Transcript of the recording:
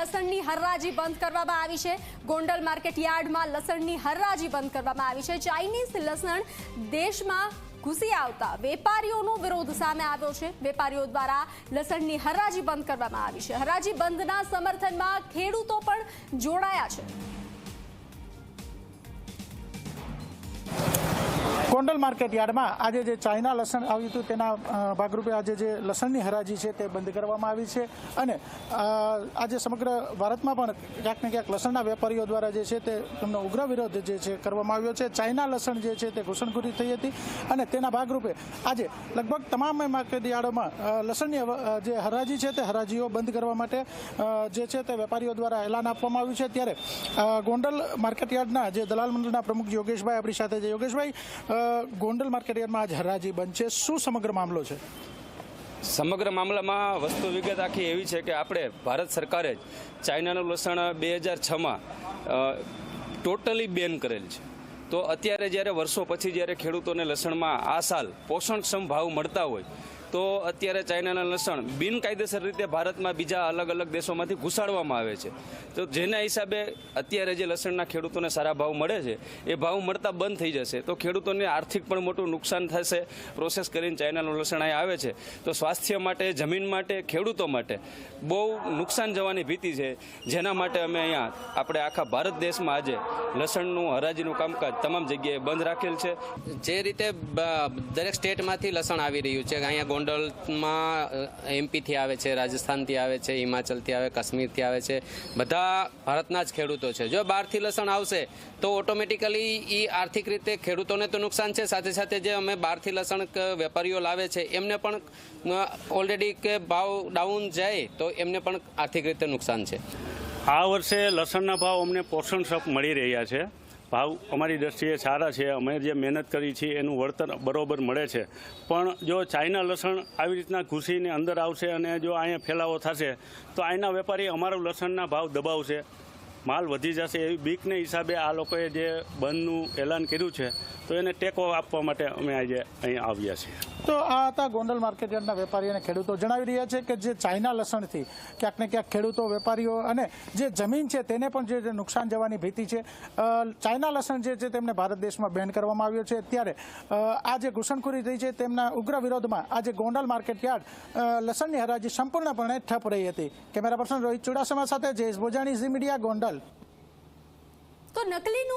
લસણની હરરાજી બંધ કરવામાં આવી છે. ગોંડલ માર્કેટ યાર્ડમાં લસણની હરરાજી બંધ કરવામાં આવી છે. ચાઇનીઝ લસણ દેશમાં ઘૂસી આવતા વેપારીઓનો વિરોધ સામે આવ્યો છે. વેપારીઓ દ્વારા લસણની હરાજી બંધ કરવામાં આવી છે. હરાજી બંધના સમર્થનમાં ખેડૂતો પણ જોડાયા છે. ગોંડલ માર્કેટ યાર્ડમાં આજે જે ચાઇના લસણ આવ્યું હતું, તેના ભાગરૂપે આજે જે લસણની હરાજી છે તે બંધ કરવામાં આવી છે. અને આજે સમગ્ર ભારતમાં પણ ક્યાંક ને ક્યાંક લસણના વેપારીઓ દ્વારા જે છે તે તેમનો ઉગ્ર વિરોધ જે છે કરવામાં આવ્યો છે. ચાઇના લસણ જે છે તે ઘૂસણખોરી થઈ હતી અને તેના ભાગરૂપે આજે લગભગ તમામ માર્કેટ યાર્ડોમાં લસણની જે હરાજી છે તે હરાજીઓ બંધ કરવા માટે જે છે તે વેપારીઓ દ્વારા એલાન આપવામાં આવ્યું છે. ત્યારે ગોંડલ માર્કેટ યાર્ડના જે દલાલ મંડળના પ્રમુખ યોગેશભાઈ, આપણી સાથે છે. યોગેશભાઈ ગોંડલ માર્કેટ આજ હરાજી બંધ છે શું સમગ્ર મામલો છે? સમગ્ર મામલામાં વસ્તુ વિગત આખી એવી છે કે આપણે ભારત સરકારે જ ચાઇનાનું લસણ બે હજાર છમાં ટોટલી બેન કરેલ છે. તો અત્યારે જ્યારે વર્ષો પછી જ્યારે ખેડૂતોને લસણમાં આ સાલ પોષણક્ષમ ભાવ મળતા હોય તો અત્યારે ચાઇનાના લસણ બિનકાયદેસર રીતે ભારતમાં બીજા અલગ અલગ દેશોમાંથી ઘુસાડવામાં આવે છે. તો જેના હિસાબે અત્યારે જે લસણના ખેડૂતોને સારા ભાવ મળે છે, એ ભાવ મળતા બંધ થઈ જશે. તો ખેડૂતોને આર્થિક પણ મોટું નુકસાન થશે. પ્રોસેસ કરીને ચાઇનાનું લસણ અહીં આવે છે. તો સ્વાસ્થ્ય માટે, જમીન માટે, ખેડૂતો માટે બહુ નુકસાન જવાની ભીતિ છે. જેના માટે અમે અહીંયા આપણે આખા ભારત દેશમાં આજે લસણનું, હરાજીનું કામકાજ તમામ જગ્યાએ બંધ રાખેલ છે. જે રીતે દરેક સ્ટેટમાંથી લસણ આવી રહ્યું છે, અહીંયા ગોંડલમાં એમપીથી આવે છે રાજસ્થાનથી આવે છે હિમાચલથી આવે કાશ્મીરથી આવે છે, બધા ભારતના જ ખેડૂતો છે. જો બહારથી લસણ આવશે, તો ઓટોમેટિકલી એ આર્થિક રીતે ખેડૂતોને તો નુકસાન છે. સાથે સાથે જે અમે બહારથી લસણ વેપારીઓ લાવે છે, એમને પણ ઓલરેડી કે ભાવ ડાઉન જાય, તો એમને પણ આર્થિક રીતે નુકસાન છે. આ વર્ષે લસણના ભાવ અમને પોષણ સપ મળી રહ્યા છે. ભાવ અમારી દ્રષ્ટિએ સારા છે, અમે જે મહેનત કરી છે એનું વળતર બરોબર મળે છે. પણ જો ચાઇના લસણ આવી રીતના ઘૂસીને અંદર આવશે અને જો અહીંયા ફેલાવો થશે, તો અહીંના વેપારી અમારું લસણના ભાવ દબાવશે. માલ વધી જશે એવી બીકને હિસાબે આ લોકોએ જે બંધનું એલાન કર્યું છે, તો એને ટેકો આપવા માટે અમે આજે અહીં આવ્યા છીએ. તો આ હતા ગોંડલ માર્કેટ યાર્ડના વેપારી અને ખેડૂતો. જણાવી રહ્યા છે કે જે ચાઇના લસણથી ક્યાંક ને ક્યાંક ખેડૂતો, વેપારીઓ અને જે જમીન છે તેને પણ જે નુકસાન જવાની ભીતિ છે ચાઇના લસણ જે છે તેમને ભારત દેશમાં બેન કરવામાં આવ્યો છે. ત્યારે આ જે ઘૂસણખોરી થઈ છે તેમના ઉગ્ર વિરોધમાં આજે ગોંડલ માર્કેટ યાર્ડ લસણની હરાજી સંપૂર્ણપણે ઠપ રહી હતી. કેમેરા પર્સન રોહિત ચુડાસમા સાથે જયેશ બોજાણી ઝી મીડિયા, ગોંડલ. તો નકલીનું